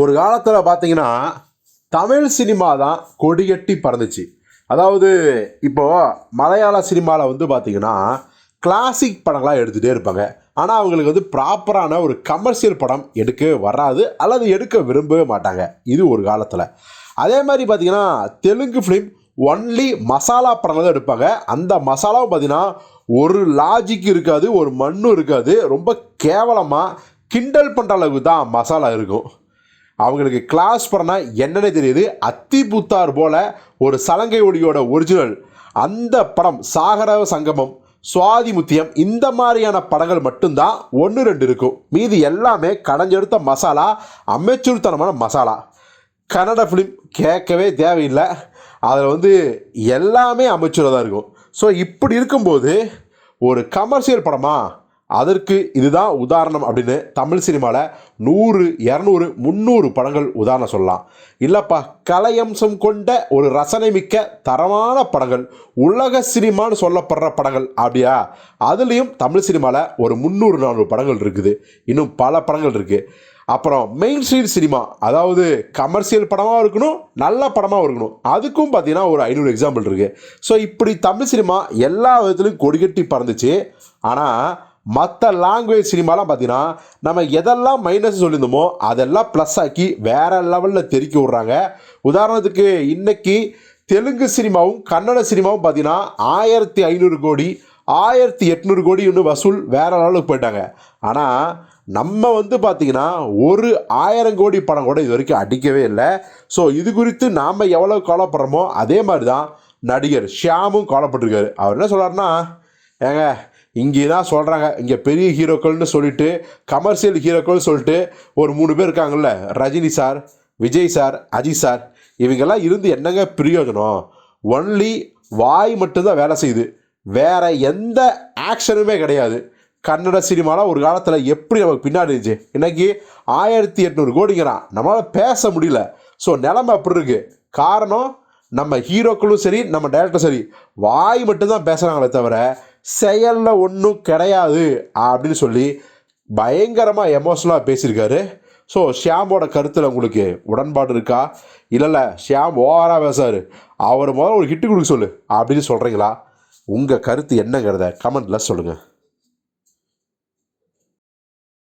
ஒரு காலத்தில் பார்த்தீங்கன்னா தமிழ் சினிமா தான் கொடிகட்டி பறந்துச்சு. அதாவது இப்போது மலையாள சினிமாவில் வந்து பார்த்திங்கன்னா கிளாசிக் படங்களாக எடுத்துகிட்டே இருப்பாங்க. ஆனால் அவங்களுக்கு வந்து ப்ராப்பரான ஒரு கமர்ஷியல் படம் எடுக்க வராது அல்லது எடுக்க விரும்பவே மாட்டாங்க. இது ஒரு காலத்தில். அதே மாதிரி பார்த்திங்கன்னா தெலுங்கு ஃபிலிம் ஒன்லி மசாலா படங்கள் தான் எடுப்பாங்க. அந்த மசாலாவும் பார்த்தீங்கன்னா ஒரு லாஜிக் இருக்காது ஒரு மண்ணும் இருக்காது. ரொம்ப கேவலமாக கிண்டல் பண்ணுற அளவுக்கு தான் மசாலா இருக்கும். அவங்களுக்கு கிளாஸ் பண்ணால் என்னென்ன தெரியுது. அத்தி புத்தார் போல ஒரு சலங்கை ஒளியோட ஒரிஜினல் அந்த படம் சாகர சங்கமம் சுவாதி முத்தியம் இந்த மாதிரியான படங்கள் மட்டும்தான் ஒன்று ரெண்டு இருக்கும். மீதி எல்லாமே கடைஞ்செடுத்த மசாலா அமைச்சூர்த்தனமான மசாலா. கன்னட ஃபிலிம் கேட்கவே தேவையில்லை. அதில் வந்து எல்லாமே அமைச்சராக தான் இருக்கும். ஸோ இப்படி இருக்கும்போது ஒரு கமர்ஷியல் படமாக அதற்கு இதுதான் உதாரணம் அப்படின்னு தமிழ் சினிமாவில் நூறு இரநூறு முந்நூறு படங்கள் உதாரணம் சொல்லலாம். இல்லைப்பா கலையம்சம் கொண்ட ஒரு ரசனை மிக்க தரமான படங்கள் உலக சினிமான்னு சொல்லப்படுற படங்கள் அப்படியா? அதுலேயும் தமிழ் சினிமாவில் ஒரு முந்நூறு நானூறு படங்கள் இருக்குது. இன்னும் பல படங்கள் இருக்குது அப்புறம் மெயின் ஸ்ட்ரீட் சினிமா அதாவது கமர்ஷியல் படமாக இருக்கணும் நல்ல படமாக இருக்கணும். அதுக்கும் பார்த்தீங்கன்னா ஒரு ஐநூறு எக்ஸாம்பிள் இருக்குது ஸோ இப்படி தமிழ் சினிமா எல்லா விதத்துலையும் கொடிகட்டி பறந்துச்சு. ஆனால் மற்ற லாங்குவேஜ் சினிமாலாம் பார்த்தீங்கன்னா நம்ம எதெல்லாம் மைனஸ் சொல்லியிருந்தோமோ அதெல்லாம் ப்ளஸ் ஆக்கி வேறு லெவலில் தெறிக்க விட்றாங்க. உதாரணத்துக்கு இன்றைக்கி தெலுங்கு சினிமாவும் கன்னட சினிமாவும் பார்த்தீங்கன்னா ஆயிரத்தி ஐநூறு கோடி ஆயிரத்தி எட்நூறு கோடி இன்னும் வசூல் வேறு லெவலுக்கு போயிட்டாங்க. ஆனால் நம்ம வந்து பார்த்திங்கன்னா ஒரு ஆயிரம் கோடி படம் கூட இது வரைக்கும் அடிக்கவே இல்லை. ஸோ இது குறித்து நாம் எவ்வளோ கவலைப்படுறோமோ அதே மாதிரி தான் நடிகர் ஷியாமும் கவலைப்பட்டிருக்காரு. அவர் என்ன சொல்கிறாருன்னா ஏங்க இங்கே தான் சொல்கிறாங்க இங்கே பெரிய ஹீரோக்கள்னு சொல்லிட்டு கமர்ஷியல் ஹீரோக்கள்னு சொல்லிட்டு ஒரு மூணு பேர் இருக்காங்கல்ல. Rajini sir Vijay sir Ajith sir. இவங்கெல்லாம் இருந்து என்னங்க பிரயோஜனம்? ஒன்லி வாய் மட்டும்தான் வேலை செய்யுது. வேற எந்த ஆக்ஷனுமே கிடையாது. கன்னட சினிமாலாம் ஒரு காலத்தில் எப்படி நமக்கு பின்னாடி இருந்துச்சு? இன்னைக்கு ஆயிரத்தி எட்நூறு கோடிங்கிறான். நம்மளால் பேச முடியல. ஸோ நிலமை அப்படி இருக்குது காரணம் நம்ம ஹீரோக்களும் சரி நம்ம டேரக்டரும் சரி வாய் மட்டும்தான் பேசுகிறாங்களே தவிர செயலில் ஒன்றும் கிடையாது அப்படின்னு சொல்லி பயங்கரமாக எமோஷனலாக பேசியிருக்காரு. ஸோ ஷியாமோட கருத்தில் உங்களுக்கு உடன்பாடு இருக்கா? இல்லை இல்லை ஷியாம் ஓவராக பேசாரு அவர் முதல்ல ஒரு ஹிட்டு கொடுக்க சொல்லு அப்படின்னு சொல்கிறீங்களா உங்கள் கருத்து என்னங்கிறத கமெண்ட்டில் சொல்லுங்கள்